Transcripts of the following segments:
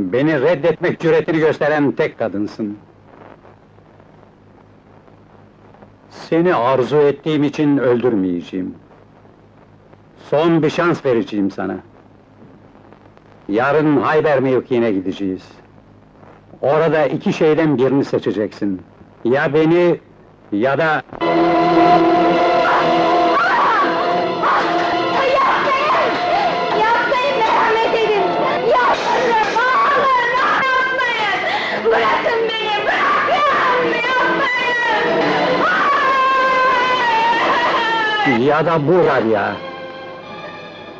Beni reddetmek cüretini gösteren tek kadınsın. Seni arzu ettiğim için öldürmeyeceğim. Son bir şans vereceğim sana. Yarın Hayber mevkiine gideceğiz. Orada iki şeyden birini seçeceksin. Ya beni ya da ya da bu Rabia.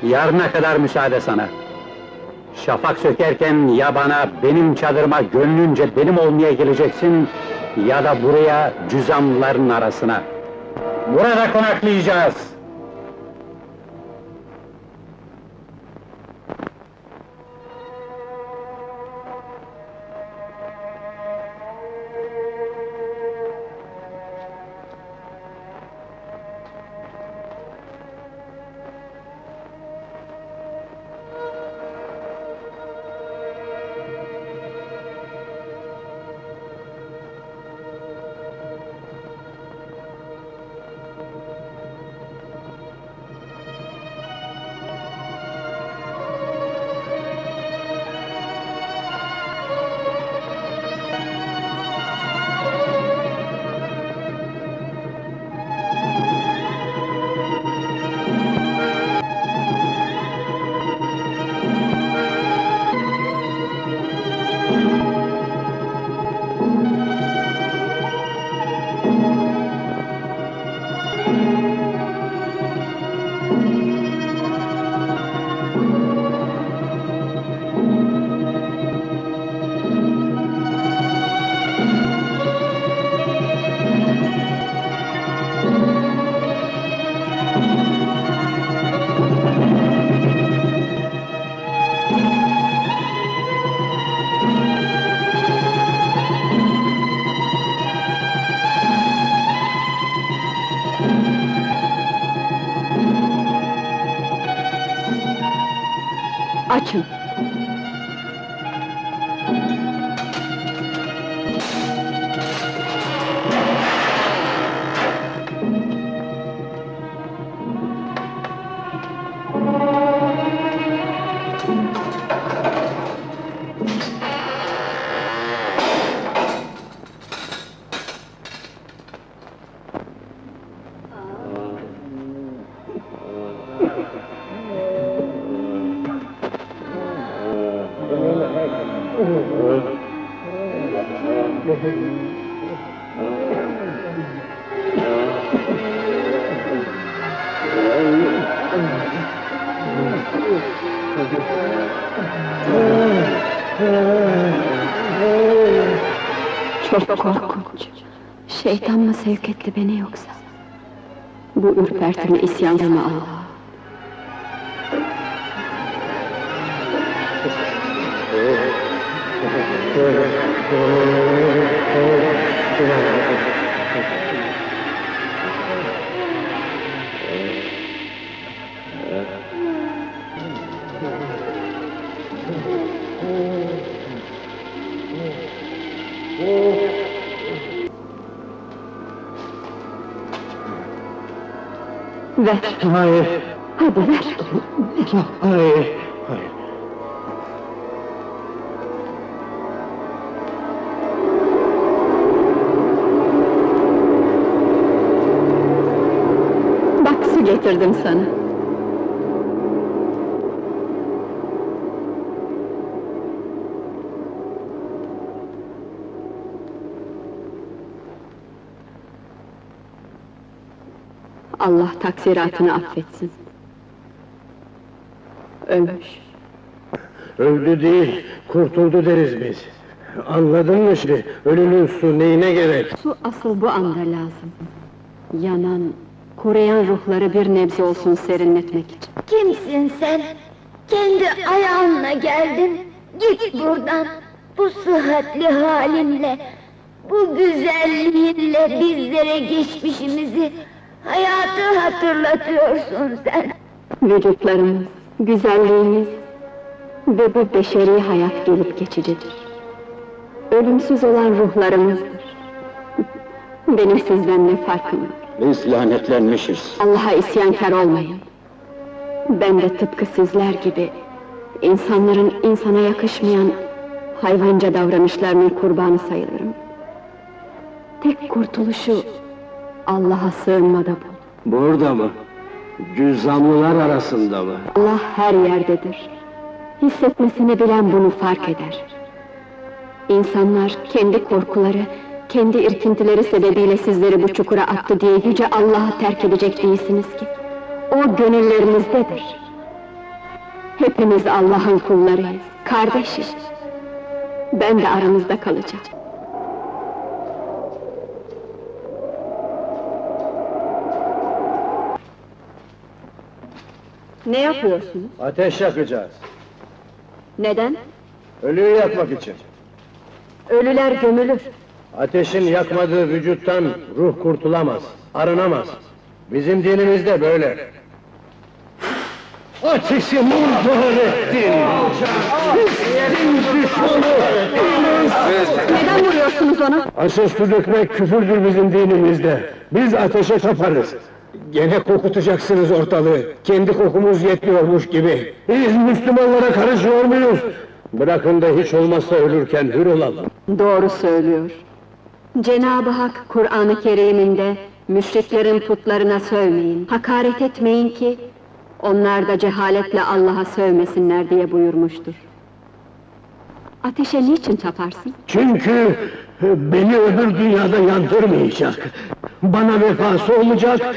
Yarına kadar müsaade sana. Şafak sökerken ya bana benim çadırıma gönlünce benim olmaya geleceksin ya da buraya cüzamların arasına. Burada konaklayacağız. Çok korkunç. Şeytan mı sevk etti beni yoksa? Bu ürpertimi isyancı mı Allah? Ver, That's my. I... That, that, I. getirdim sana. Allah taksiratını affetsin. Ölmüş. Öldü değil, kurtuldu deriz biz. Anladın mı şimdi? Ölünün su neyine gerek? Su asıl bu anda lazım. Yanan, kuruyan ruhları bir nebze olsun serinletmek için. Kimsin sen? Kendi ayağınla geldin. Git buradan. Bu sıhhatli halinle, bu güzelliğinle bizlere geçmişimizi, hayatı hatırlatıyorsun sen. Vücutlarımız, güzelliğimiz, Ve bu beşeri hayat gelip geçicidir. Ölümsüz olan ruhlarımızdır. Benim sizden ne farkım var? Biz lanetlenmişiz. Allah'a isyankar olmayın. Ben de tıpkı sizler gibi... ...insanların insana yakışmayan... ...hayvanca davranışlarının kurbanı sayılırım. Tek kurtuluşu... ...Allah'a sığınmada bu. Burada mı? Cüzzamlılar arasında mı? Allah her yerdedir. Hissetmesini bilen bunu fark eder. İnsanlar kendi korkuları, kendi irkintileri sebebiyle sizleri bu çukura attı diye yüce Allah'ı terk edecek değilsiniz ki. O gönüllerinizdedir. Hepimiz Allah'ın kullarıyız, kardeşiz. Ben de aranızda kalacağım. Ne yapıyorsunuz? Ateş yakacağız. Neden? Ölüyü yakmak için. Ölüler gömülür. Ateşin yakmadığı vücuttan ruh kurtulamaz, arınamaz. Bizim dinimizde böyle. Ateşi murdar ettin! Pisliğin düşmanı! Neden vuruyorsunuz? Asıl su dökmek küfürdür bizim dinimizde. Biz ateşe taparız. Gene kokutacaksınız ortalığı. Kendi kokumuz yetmiyormuş gibi. Biz Müslümanlara karışıyor muyuz? Bırakın da hiç olmazsa ölürken hür olalım. Doğru söylüyor. Cenab-ı Hak Kur'an-ı Kerim'inde müşriklerin putlarına sövmeyin, hakaret etmeyin ki onlar da cehaletle Allah'a sövmesinler diye buyurmuştur. Ateşe niçin taparsın? Çünkü beni öbür dünyada yandırmayacak. Bana vefası olacak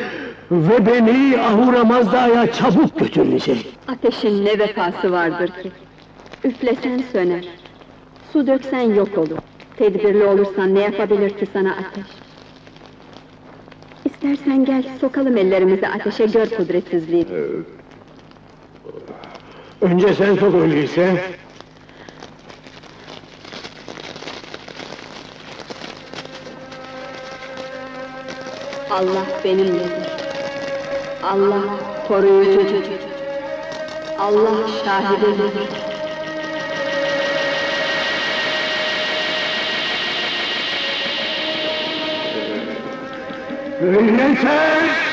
ve beni Ahura Mazda'ya çabuk götürecek. Ateşin ne vefası vardır ki? Üflesen söner, su döksen yok olur. Tedbirli olursan ne yapabilir ki sana ateş? İstersen gel, sokalım ellerimizi ateşe, gör kudretsizliği. Önce sen sok öyleyse. Allah benimledir. Allah koruyucudur. Allah Yes.